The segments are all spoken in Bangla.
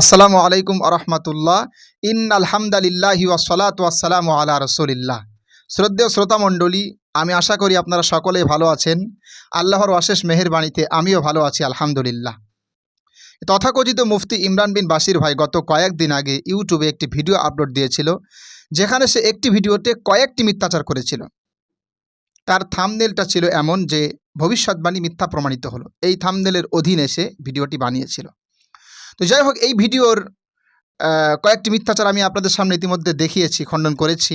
আসসালামু আলাইকুম আরহামতুল্লাহ। ইন আলহামদুলিল্লাহি ওয়াসালাত ওয়াসালামু আলা রসুলিল্লাহ। শ্রদ্ধেয় শ্রোতা মণ্ডলী, আমি আশা করি আপনারা সকলেই ভালো আছেন। আল্লাহর অশেষ মেহেরবাণীতে আমিও ভালো আছি, আলহামদুলিল্লাহ। তথাকথিত মুফতি ইমরান বিন বাসির ভাই গত কয়েকদিন আগে ইউটিউবে একটি ভিডিও আপলোড দিয়েছিল, যেখানে সে একটি ভিডিওতে কয়েকটি মিথ্যাচার করেছিল। তার থামনেলটা ছিল এমন যে, ভবিষ্যৎবাণী মিথ্যা প্রমাণিত হলো। এই থামনেলের অধীনে সে ভিডিওটি বানিয়েছিল। তো যাই হোক এই ভিডিওর কয়েকটি মিথ্যাচার আমি আপনাদের সামনে ইতিমধ্যে দেখিয়েছি, খণ্ডন করেছি।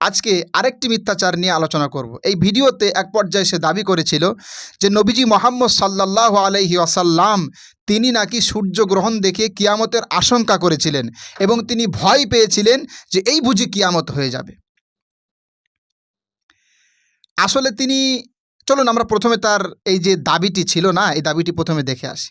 আজকে আরেকটি মিথ্যাচার নিয়ে আলোচনা করব। এই ভিডিওতে এক পর্যায়ে সে দাবি করেছিল যে, নবীজি মোহাম্মদ সাল্লাহ আলহি আসাল্লাম তিনি নাকি সূর্যগ্রহণ দেখে কিয়ামতের আশঙ্কা করেছিলেন এবং তিনি ভয় পেয়েছিলেন যে, এই বুঝি কিয়ামত হয়ে যাবে। আসলে তিনি, চলুন আমরা প্রথমে তার এই যে দাবিটি ছিল না, এই দাবিটি প্রথমে দেখে আসি।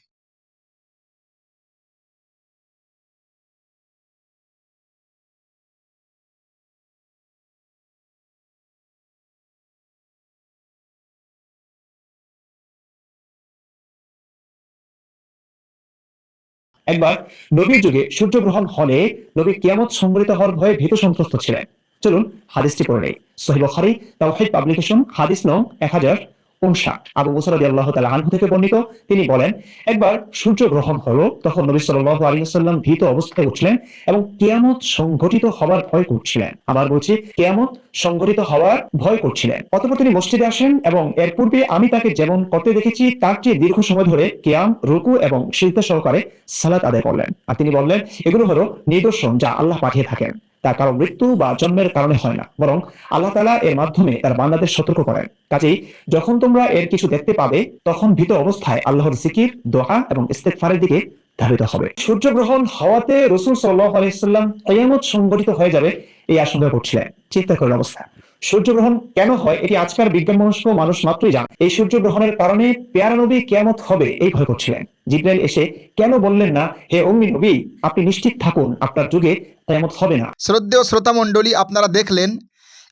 একবার নবীর যুগে সূর্যগ্রহণ হলে নবী কিয়ামত সংগৃহীত হওয়ার ভয়ে ভীত সন্ত্রস্ত ছিলেন। চলুন হাদিসটি পড়ে নেই। সহিহ বুখারী, তাওহীদ পাবলিকেশন, হাদিস নং এক হাজার উনষাট। আবু মুসা রাদিয়াল্লাহু তাআলা আনহু থেকে বর্ণিত। তিনি বলেন, একবার সূর্যগ্রহণ হলো, তখন নবী সাল্লাল্লাহু আলাইহি ওয়াসাল্লাম ভীত অবস্থায় উঠলেন এবং কিয়ামত সংঘটিত হওয়ার ভয় করছিলেন। আবার বলছি, কিয়ামত সংঘটিত হওয়ার ভয় করছিলেন। অতঃপর তিনি মসজিদে আসেন এবং এর পূর্বে আমি তাকে যেমন করতে দেখেছি, তার চেয়ে দীর্ঘ সময় ধরে কেয়াম, রুকু এবং সিজদা সহকারে সালাত আদায় করলেন। আর তিনি বললেন, এগুলো হলো নিদর্শন যা আল্লাহ পাঠিয়ে থাকেন। তা কারও মৃত্যু বা জন্মের কারণে হয় না। বরং আল্লাহ তালা এর মাধ্যমে তার বান্দাদের সতর্ক করেন। কাজেই যখন তোমরা এর কিছু দেখতে পাবে, তখন ভীত অবস্থায় আল্লাহর জিকির দোহা এবং ইস্তেকফারের দিকে ধাবিত হবে। সূর্যগ্রহণ হওয়াতে রসুল সাল্লাহ আলাইসাল্লাম কেয়ামত সংগঠিত হয়ে যাবে এই আশঙ্কা করছিলেন। চিন্তা করার অবস্থা। সূর্যগ্রহণ কেন হয় এটি আজকাল বিজ্ঞান মনস্ক মানুষ মাত্রই জানে। এই সূর্যগ্রহণের কারণে পেয়ারা নবী কেয়ামত হবে এই ভয় করছিলেন। জিব্রাইল এসে কেন বললেন না, হে অম্মি নবী, আপনি নিশ্চিত থাকুন, আপনার যুগে কেয়ামত হবে না। শ্রদ্ধেয় শ্রোতা মণ্ডলী, আপনারা দেখলেন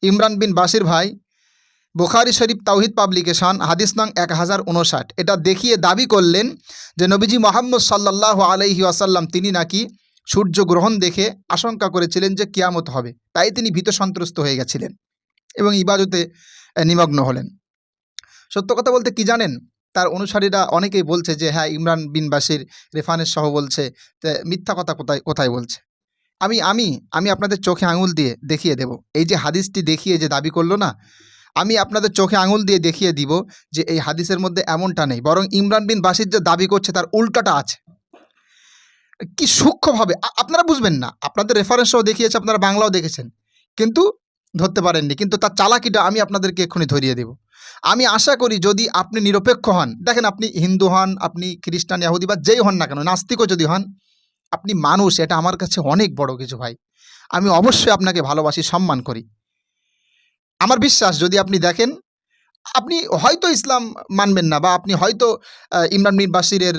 ইমরান বিন বাসির ভাই বুখারি শরীফ তাওহিদ পাবলিকেশন, হাদিস নং এক হাজার উনষাট। এটা দেখিয়ে দাবি করলেন যে নবীজি মোহাম্মদ সাল্লাহ আলাইহি আসাল্লাম তিনি নাকি সূর্যগ্রহণ দেখে আশঙ্কা করেছিলেন যে কিয়ামত হবে। তাই তিনি ভীত সন্ত্রস্ত হয়ে গেছিলেন। এবং ইবাদতে নিমগ্ন হলেন। সত্য কথা বলতে কি জানেন? তার অনুসারীরা অনেকেই বলছে যে হ্যাঁ ইমরান বিন বাসির রেফানের সহ বলছে মিথ্যা কথা কোথায় কোথায় বলছে? আমি আমি আমি আপনাদের চোখে আঙুল দিয়ে দেখিয়ে দেব। এই যে হাদিসটি দেখিয়ে যে দাবি করল না, আমি আপনাদের চোখে আঙুল দিয়ে দেখিয়ে দিব যে, এই হাদিসের মধ্যে এমনটা নেই। বরং ইমরান বিন বাসির যে দাবি করছে, তার উল্টাটা আছে। কি সূক্ষ্মভাবে আপনারা বুঝবেন না। আপনাদের রেফারেন্সও দেখিয়েছে, আপনারা বাংলাও দেখেছেন। কিন্তু ধরতে পারেননি। কিন্তু তার চালাকিটা আমি আপনাদেরকে এক্ষুনি ধরিয়ে দেব। আমি আশা করি যদি আপনি নিরপেক্ষ হন, দেখেন আপনি হিন্দু হন, আপনি খ্রিস্টান ইহুদি বা যেই হন না কেন, নাস্তিকও যদি হন, আপনি মানুষ, এটা আমার কাছে অনেক বড় কিছু ভাই। আমি অবশ্যই আপনাকে ভালোবাসি, সম্মান করি। আমার বিশ্বাস, যদি আপনি দেখেন, আপনি হয়তো ইসলাম মানবেন না বা আপনি হয়তো ইমরান বিন বাসিরের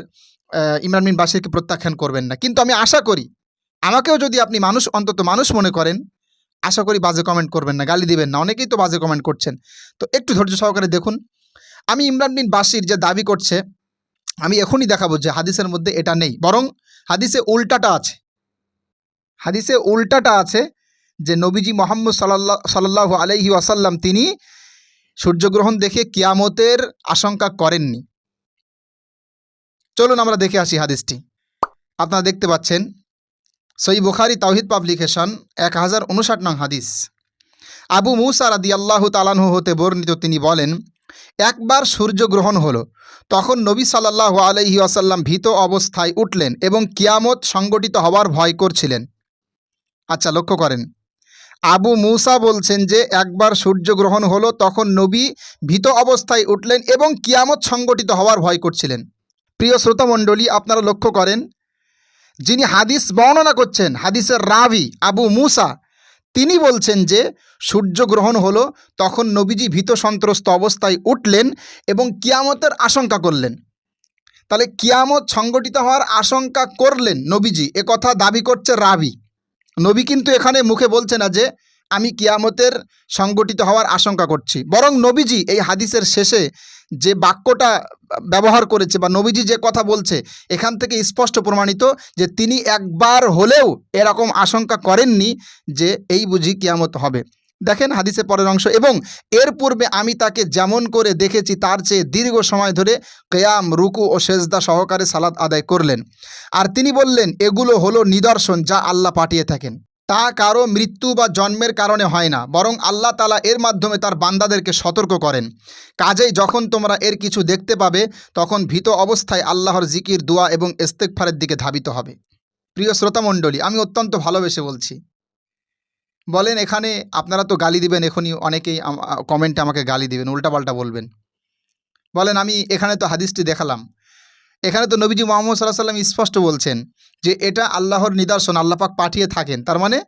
ইমরান মিন বাসিরকে প্রত্যাখ্যান করবেন না। কিন্তু আমি আশা করি, আমাকেও যদি আপনি মানুষ, অন্তত মানুষ মনে করেন আশা করি বাজে কমেন্ট করবেন না, গালি দিবেন না, অনেকেই তো বাজে কমেন্ট করছেন। তো একটু ধৈর্য সহকারে দেখুন, আমি ইমরান বিন বাসির যে দাবি করছে, আমি এখনই দেখাবো যে হাদিসের মধ্যে এটা নেই, বরং হাদিসে উল্টাটা আছে। হাদিসে উল্টাটা আছে যে নবীজি মোহাম্মদ সাল্লাহ সাল্লাহ আলাইহি ওয়াসাল্লাম তিনি সূর্যগ্রহণ দেখে কিয়ামতের আশঙ্কা করেননি। চলুন আমরা দেখে আসি হাদিসটি। আপনারা দেখতে পাচ্ছেন সই বুখারি তাওহিদ পাবলিকেশন এক হাজার উনষাট নং হাদিস। আবু মুসা রাদি আল্লাহ তালানহু হতে বর্ণিত তিনি বলেন, একবার সূর্যগ্রহণ হলো, তখন নবী সাল্লাহ আলহি আসাল্লাম ভীত অবস্থায় উঠলেন এবং কিয়ামত সংগঠিত হওয়ার ভয় করছিলেন। আচ্ছা লক্ষ্য করেন। আবু মুসা বলছেন যে, একবার সূর্যগ্রহণ হলো, তখন নবী ভীত অবস্থায় উঠলেন এবং কিয়ামত সংগঠিত হওয়ার ভয় করছিলেন। প্রিয় শ্রোতামণ্ডলী, আপনারা লক্ষ্য করেন যিনি হাদিস বর্ণনা করছেন, হাদিসের রাভি আবু মুসা, তিনি বলছেন যে সূর্যগ্রহণ হলো তখন নবীজি ভীত সন্ত্রস্ত অবস্থায় উঠলেন এবং কিয়ামতের আশঙ্কা করলেন। তাহলে কিয়ামত সংগঠিত হওয়ার আশঙ্কা করলেন নবীজি কথা দাবি করছে রাভি নবী কিন্তু এখানে মুখে বলছে না যে আমি কিয়ামতের সংগঠিত হওয়ার আশঙ্কা করছি। বরং নবীজি এই হাদিসের শেষে যে বাক্যটা ব্যবহার করেছে বা নবীজি যে কথা বলছে, এখান থেকে স্পষ্ট প্রমাণিত যে তিনি একবার হলেও এরকম আশঙ্কা করেননি যে এই বুঝি কিয়ামত হবে। দেখেন হাদিসের পরের অংশ, এবং এর পূর্বে আমি তাকে যেমন করে দেখেছি, তার চেয়ে দীর্ঘ সময় ধরে কেয়াম, রুকু ও সেজদা সহকারে সালাদ আদায় করলেন। আর তিনি বললেন, এগুলো হলো নিদর্শন যা আল্লাহ পাঠিয়ে থাকেন। তা কারও মৃত্যু বা জন্মের কারণে হয় না, বরং আল্লাহ তালা এর মাধ্যমে তার বান্দাদেরকে সতর্ক করেন। কাজেই যখন তোমরা এর কিছু দেখতে পাবে, তখন ভীত অবস্থায় আল্লাহর জিকির, দোয়া এবং ইস্তেকফারের দিকে ধাবিত হবে। প্রিয় শ্রোতামণ্ডলী, আমি অত্যন্ত ভালোবেসে বলছি। বলেন এখানে আপনারা তো গালি দিবেন, এখনই অনেকেই কমেন্টে আমাকে গালি দিবেন, উল্টাপাল্টা বলবেন। বলেন আমি এখানে তো হাদিসটি দেখালাম। এখানে তো নবীজি মোহাম্মদ সাল্লাহ সাল্লাম স্পষ্ট বলছেন যে এটা আল্লাহর নিদর্শন, আল্লাহ পাক পাঠিয়ে থাকেন। তার মানে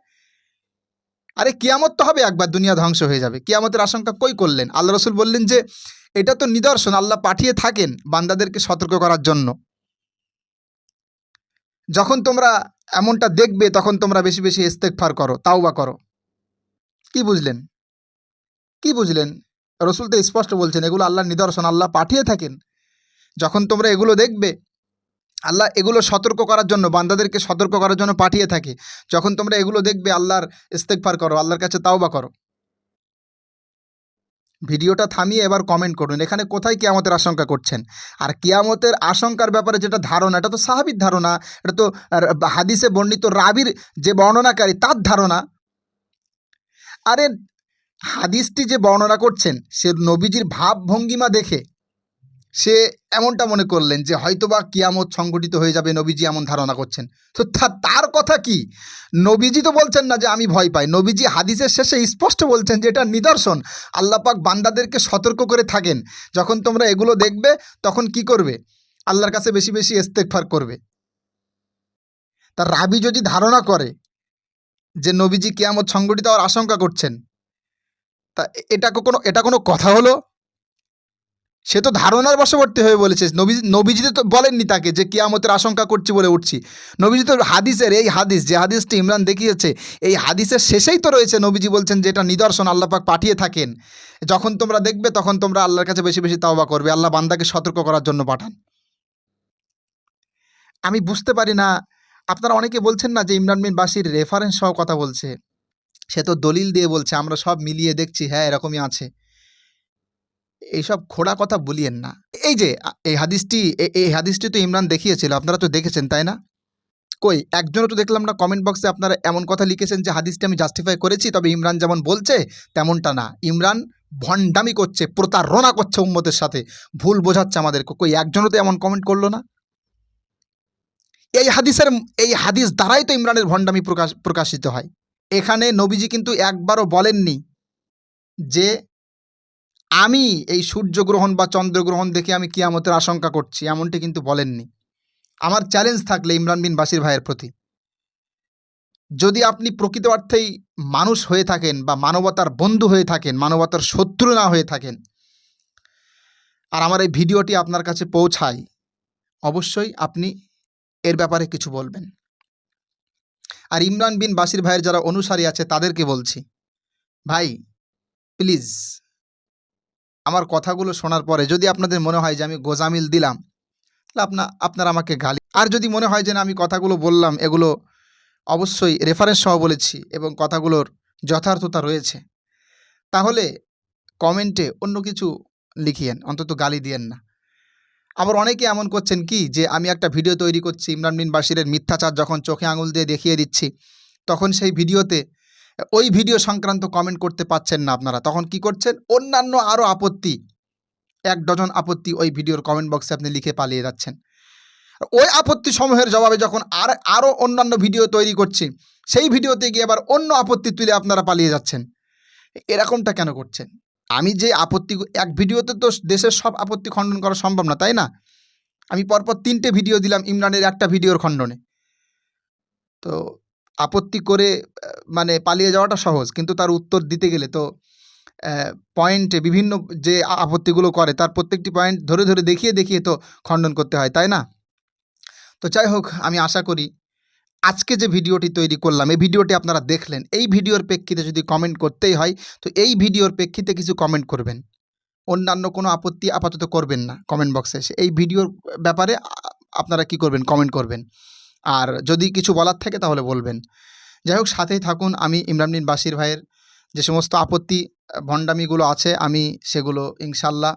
আরে কিয়ামত তো হবে একবার, দুনিয়া ধ্বংস হয়ে যাবে। কিয়ামতের আশঙ্কা কই করলেন? আল্লাহ রসুল বললেন যে, এটা তো নিদর্শন, আল্লাহ পাঠিয়ে থাকেন বান্দাদেরকে সতর্ক করার জন্য। যখন তোমরা এমনটা দেখবে, তখন তোমরা বেশি বেশি ইস্তেকফার করো তাও বা করো। কি বুঝলেন? কি বুঝলেন? রসুল তো স্পষ্ট বলছেন, এগুলো আল্লাহর নিদর্শন, আল্লাহ পাঠিয়ে থাকেন। যখন তোমরা এগুলো দেখবে, আল্লাহ এগুলো সতর্ক করার জন্য, বান্দাদেরকে সতর্ক করার জন্য পাঠিয়ে থাকে। যখন তোমরা এগুলো দেখবে, আল্লাহর ইস্তেকফার করো, আল্লাহর কাছে তাওবা করো। ভিডিওটা থামিয়ে এবার কমেন্ট করুন, এখানে কোথায় কিয়ামতের আশঙ্কা করছেন? আর কিয়ামতের আশঙ্কার ব্যাপারে যেটা ধারণা, এটা তো স্বাভাবিক ধারণা, এটা তো হাদিসে বর্ণিত রাবির যে বর্ণনাকারী, তার ধারণা। আরে, হাদিসটি যে বর্ণনা করছেন, সে নবীজির ভাব ভঙ্গিমা দেখে সে এমনটা মনে করলেন যে হয়তোবা কিয়ামত সংগঠিত হয়ে যাবে, নবীজি এমন ধারণা করছেন। তো তার কথা কি? নবীজি তো বলছেন না যে আমি ভয় পাই। নবীজি হাদিসের শেষে স্পষ্ট বলছেন যে এটা নিদর্শন। আল্লাপাক বান্দাদেরকে সতর্ক করে থাকেন। যখন তোমরা এগুলো দেখবে, তখন কি করবে? আল্লাহর কাছে বেশি বেশি ইস্তেকফার করবে। তার রাবি যদি ধারণা করে যে নবীজি কিয়ামত সংগঠিত হওয়ার আশঙ্কা করছেন, তা এটা কোনো এটা কোনো কথা হলো? সে তো ধারণার বশবর্তী হয়ে বলেছে। নবী নবীজি তো বলেননি তাকে যে কিয়ামতের আশঙ্কা করছি বলে উঠছি। নবীজি তো হাদিসের এই হাদিস, যে হাদিসটি ইমরান দেখিয়েছে, এই হাদিসের শেষেই তো রয়েছে নবীজি বলছেন যে এটা নিদর্শন আল্লাপাক পাঠিয়ে থাকেন। যখন তোমরা দেখবে তখন তোমরা আল্লাহর কাছে বেশি বেশি তাওবা করবে, আল্লাহ বান্দাকে সতর্ক করার জন্য পাঠান। আমি বুঝতে পারি না, আপনারা অনেকে বলছেন না যে ইমরান বিন বাসির রেফারেন্স সহ কথা বলছে। সে তো দলিল দিয়ে বলছে, আমরা সব মিলিয়ে দেখছি হ্যাঁ এরকমই আছে। এইসব খোড়া কথা বলিয়েন না। এই যে, এই হাদিসটি এই হাদিসটি তো ইমরান দেখিয়েছিল, আপনারা তো দেখেছেন, তাই না? কই, একজনও তো দেখলাম না কমেন্ট বক্সে আপনারা এমন কথা লিখেছেন যে হাদিসটি আমি জাস্টিফাই করেছি, তবে ইমরান যেমন বলছে, তেমনটা না। ইমরান ভণ্ডামি করছে, প্রতারণা করছে উম্মতের সাথে। ভুল বোঝাচ্ছে আমাদেরকে। কই, একজনও তো এমন কমেন্ট করল না? এই হাদিসের, এই হাদিস দ্বারাই তো ইমরানের ভণ্ডামি প্রকাশ, প্রকাশিত হয়। এখানে নবীজি কিন্তু একবারও বলেননি যে আমি এই সূর্যগ্রহণ বা চন্দ্রগ্রহণ দেখে আমি কিয়ামতের আশঙ্কা করছি, এমনটি কিন্তু বলেননি। আমার চ্যালেঞ্জ থাকলে ইমরান বিন বাসির ভাইয়ের প্রতি। যদি আপনি প্রকৃত অর্থেই মানুষ হয়ে থাকেন বা মানবতার বন্ধু হয়ে থাকেন, মানবতার শত্রু না হয়ে থাকেন, আর আমার এই ভিডিওটি আপনার কাছে পৌঁছায়, অবশ্যই আপনি এর ব্যাপারে কিছু বলবেন। আর ইমরান বিন বাসির ভাইয়ের যারা অনুসারী আছে তাদেরকে বলছি, ভাই প্লিজ আমার কথাগুলো শোনার পরে যদি আপনাদের মনে হয় যে আমি গোজামিল দিলাম, তাহলে আপনা, আপনারা আমাকে গালি, আর যদি মনে হয় যে না আমি কথাগুলো বললাম, এগুলো অবশ্যই রেফারেন্স সহ বলেছি এবং কথাগুলোর যথার্থতা রয়েছে, তাহলে কমেন্টে অন্য কিছু লিখিয়েন, অন্তত গালি দিয়েন না। আবার অনেকে এমন করছেন কি যে আমি একটা ভিডিও তৈরি করছি, ইমরান বিন বাসিরের মিথ্যাচার যখন চোখে আঙুল দিয়ে দেখিয়ে দিচ্ছি, তখন সেই ভিডিওতে ওই ভিডিও সংক্রান্ত কমেন্ট করতে পাচ্ছেন না আপনারা। তখন কি করছেন? অন্যান্য আরও আপত্তি, এক ডজন আপত্তি ওই ভিডিওর কমেন্ট বক্সে আপনি লিখে পালিয়ে যাচ্ছেন। ওই আপত্তি সমূহের জবাবে যখন আর আরও অন্যান্য ভিডিও তৈরি করছি, সেই ভিডিওতে গিয়ে আবার অন্য আপত্তি তুলে আপনারা পালিয়ে যাচ্ছেন। এরকমটা কেন করছেন? আমি যে আপত্তি, এক ভিডিওতে তো দেশের সব আপত্তি খণ্ডন করা সম্ভব না, তাই না? আমি পরপর তিনটে ভিডিও দিলাম ইমরানের একটা ভিডিওর খণ্ডনে। তো আপত্তি করে মানে পালিয়ে যাওয়াটা সহজ। কিন্তু তার উত্তর দিতে গেলে তো পয়েন্টে বিভিন্ন যে আপত্তিগুলো করে, তার প্রত্যেকটি পয়েন্ট ধরে ধরে দেখিয়ে দেখিয়ে তো খণ্ডন করতে হয়, তাই না? তো যাই হোক, আমি আশা করি আজকে যে ভিডিওটি তৈরি করলাম, এই ভিডিওটি আপনারা দেখলেন। এই ভিডিওর প্রেক্ষিতে যদি কমেন্ট করতেই হয়, তো এই ভিডিওর প্রেক্ষিতে কিছু কমেন্ট করবেন। অন্যান্য কোনো আপত্তি আপাতত করবেন না কমেন্ট বক্সে এসে। এই ভিডিওর ব্যাপারে আপনারা কি করবেন? কমেন্ট করবেন। আর যদি কিছু বলার থাকে তাহলে বলবেন। যাই হোক সাথেই থাকুন। আমি ইমরামদিন বাসির ভাইয়ের যে সমস্ত আপত্তি, ভণ্ডামিগুলো আছে, আমি সেগুলো ইনশাল্লাহ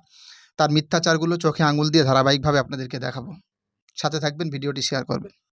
তার মিথ্যাচারগুলো চোখে আঙুল দিয়ে ধারাবাহিকভাবে আপনাদেরকে দেখাবো। সাথে থাকবেন, ভিডিওটি শেয়ার করবেন।